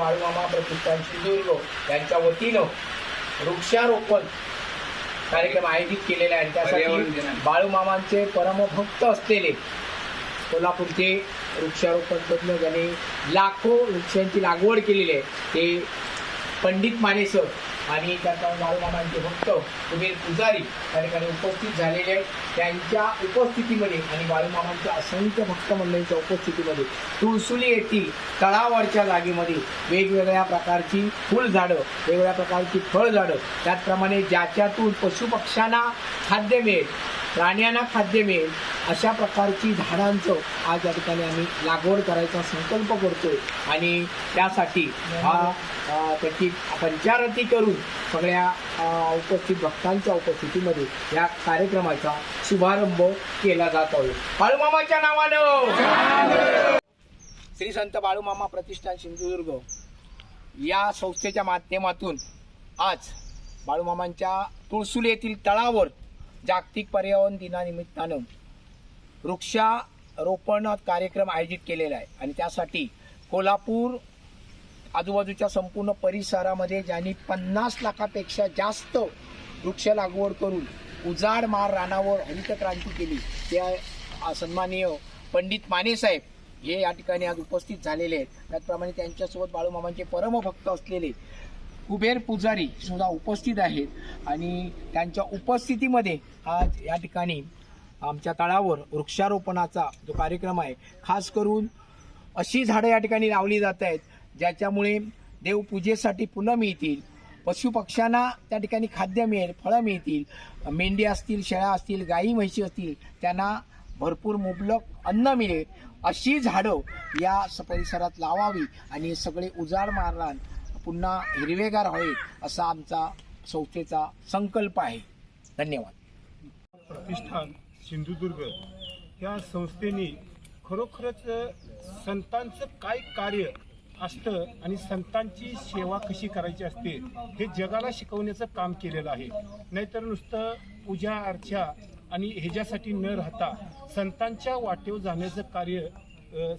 बाळूमामा प्रतिष्ठान सिंधुदुर्ग यांच्या वतीनं वृक्षारोपण कार्यक्रम आयोजित केलेला आहे त्यासाठी. बाळूमामांचे परमभक्त असलेले कोल्हापूरचे वृक्षारोपण तज्ञ ज्यांनी लाखो वृक्षांची लागवड केलेली आहे ते पंडित मानेसर आणि त्याचा बाळूमामांचे भक्त कुबेर पुजारी त्या ठिकाणी उपस्थित झालेले आहेत. त्यांच्या उपस्थितीमध्ये आणि बाळूमामांच्या असंख्य भक्त मंडळींच्या उपस्थितीमध्ये तुळसुली येथील तळावरच्या जागेमध्ये वेगवेगळ्या प्रकारची फुलझाडं वेगवेगळ्या प्रकारची फळझाडं त्याचप्रमाणे ज्याच्यातून पशुपक्ष्यांना खाद्य मिळेल प्राण्यांना खाद्य मिळेल अशा प्रकारची झाडांचं आज या ठिकाणी आम्ही लागवड करायचा संकल्प करतोय. आणि त्यासाठी हा त्याची पंचारती करून सगळ्या उपस्थित भक्तांच्या उपस्थितीमध्ये या कार्यक्रमाचा शुभारंभ केला जात आहे. बाळूमामाच्या नावानं! श्री संत बाळूमामा प्रतिष्ठान सिंधुदुर्ग या संस्थेच्या माध्यमातून आज बाळूमामांच्या तुळसुले येथील तळावर जागतिक पर्यावरण दिनानिमित्तानं वृक्षारोपण कार्यक्रम आयोजित केलेला आहे. आणि त्यासाठी कोल्हापूर आजूबाजूच्या संपूर्ण परिसरामध्ये ज्यांनी पन्नास लाखापेक्षा जास्त वृक्ष लागवड करून उजाड मार रानावर हरित क्रांती केली. त्या सन्माननीय पंडित मानेसाहेब हे या ठिकाणी आज उपस्थित झालेले आहेत. त्याचप्रमाणे त्यांच्यासोबत बाळूमामांचे परमभक्त असलेले कुबेर पुजारी सुद्धा उपस्थित आहेत. आणि त्यांच्या उपस्थितीमध्ये आज या ठिकाणी आमच्या तळावर वृक्षारोपणाचा जो कार्यक्रम आहे खास करून अशी झाडं या ठिकाणी लावली जात आहेत. ज्याच्यामुळे देवपूजेसाठी फुलं मिळतील पशुपक्ष्यांना त्या ठिकाणी खाद्य मिळेल फळं मिळतील मेंढी असतील शेळ्या असतील गाई म्हशी असतील त्यांना भरपूर मुबलक अन्न मिळेल. अशी झाडं या स- परिसरात लावावी आणि सगळे उजाड मारणार पुन्हा हिरवेगार होईल असा आमचा संस्थेचा संकल्प आहे. धन्यवाद. प्रतिष्ठान सिंधुदुर्ग या संस्थेने खरोखरच संतांचं काय कार्य असतं आणि संतांची सेवा कशी करायची असते हे जगाला शिकवण्याचं काम केलेलं आहे. नाहीतर नुसतं पूजा अर्चा आणि ह्याच्यासाठी न राहता संतांच्या वाटेवर जाण्याचं कार्य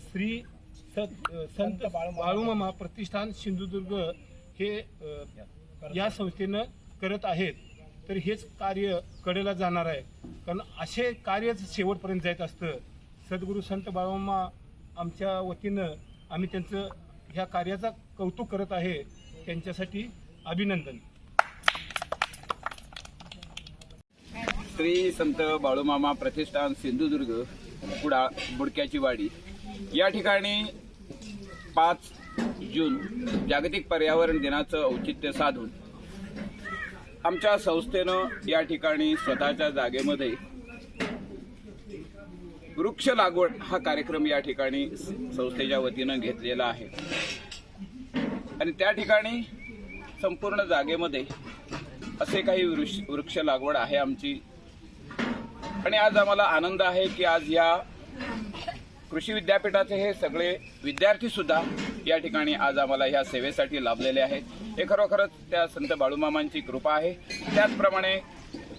श्री सत संत बाळूमामा प्रतिष्ठान सिंधुदुर्ग हे या संस्थेनं करत आहेत. तर हेच कार्य कडेला जाणार आहे. कारण असे कार्यच शेवटपर्यंत जायचं असतं. सद्गुरू संत बाळूमामा आमच्या वतीनं आम्ही त्यांचं ह्या कार्याचा कौतुक करत आहे त्यांच्यासाठी अभिनंदन. श्री संत बाळूमामा प्रतिष्ठान सिंधुदुर्ग कुडा बुडक्याची वाडी. या ठिकाणी पाच जून जागतिक पर्यावरण दिनाचं औचित्य साधून आमच्या संस्थेनं या ठिकाणी स्वतःच्या जागेमध्ये वृक्ष लागवड हा कार्यक्रम या ठिकाणी संस्थेच्या वतीनं घेतलेला आहे. आणि त्या ठिकाणी संपूर्ण जागेमध्ये असे काही वृक्ष वृक्ष लागवड आहे आमची. आणि आज आम्हाला आनंद आहे की आज या कृषी विद्यापीठाचे हे सगळे विद्यार्थी सुद्धा या ठिकाणी आज आम्हाला ह्या सेवेसाठी लाभलेले आहेत. हे खरोखरच त्या संत बाळूमामांची कृपा आहे. त्याचप्रमाणे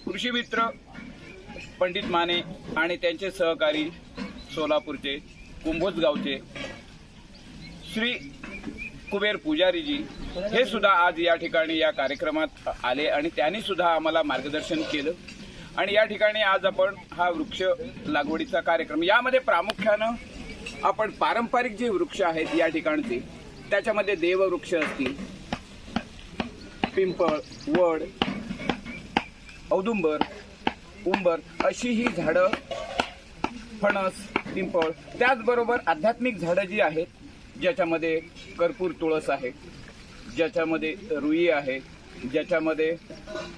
कृषी मित्र पंडित माने आणि त्यांचे सहकारी सोलापूरचे कुंभोज गावचे श्री कुबेर पुजारीजी हे सुद्धा आज या ठिकाणी या कार्यक्रमात आले आणि त्यांनी सुद्धा आम्हाला मार्गदर्शन केलं. आणि या ठिकाणी आज आपण हा वृक्ष लागवडीचा कार्यक्रम यामध्ये प्रामुख्यानं आपण पारंपरिक जे वृक्ष आहेत या ठिकाणचे त्याच्यामध्ये देववृक्ष असतील पिंपळ वड औदुंबर उंबर अशी ही झाडं फणस पिंपळ त्याचबरोबर आध्यात्मिक झाडं जी आहेत ज्याच्यामध्ये कर्पूर तुळस आहे ज्याच्यामध्ये रुई आहे ज्याच्यामध्ये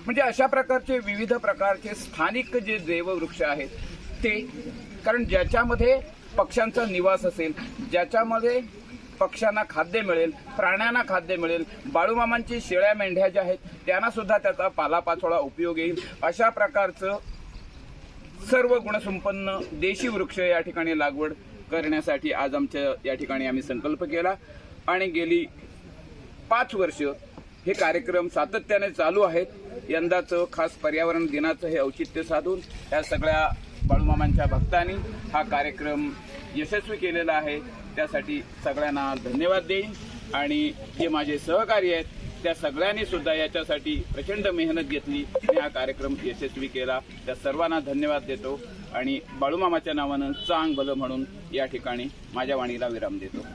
म्हणजे अशा प्रकारचे विविध प्रकारचे स्थानिक जे देववृक्ष आहेत ते कारण ज्याच्यामध्ये पक्ष्यांचा निवास असेल ज्याच्यामध्ये पक्ष्यांना खाद्य मिळेल प्राण्यांना खाद्य मिळेल बाळूमामांची शेळ्या मेंढ्या ज्या आहेत त्यांना सुद्धा त्याचा पालापाचोळा उपयोग येईल. अशा प्रकारचं सर्व गुणसंपन्न देशी वृक्ष या ठिकाणी लागवड करण्यासाठी आज आमच्या या ठिकाणी आम्ही संकल्प केला आणि गेली पाच वर्ष हे कार्यक्रम सातत्याने चालू आहेत. यंदाचं खास पर्यावरण दिनाचं हे औचित्य साधून या सगळ्या बाळूमामांच्या भक्तांनी हा कार्यक्रम यशस्वी केलेला आहे. त्यासाठी सगळ्यांना धन्यवाद देईन आणि जे माझे सहकारी आहेत त्या सगळ्यांनी सुद्धा याच्यासाठी प्रचंड मेहनत घेतली. आणि हा कार्यक्रम यशस्वी केला. त्या सर्वांना धन्यवाद देतो आणि बाळूमामाच्या नावानं चांग भलं म्हणून या ठिकाणी माझ्या वाणीला विराम देतो.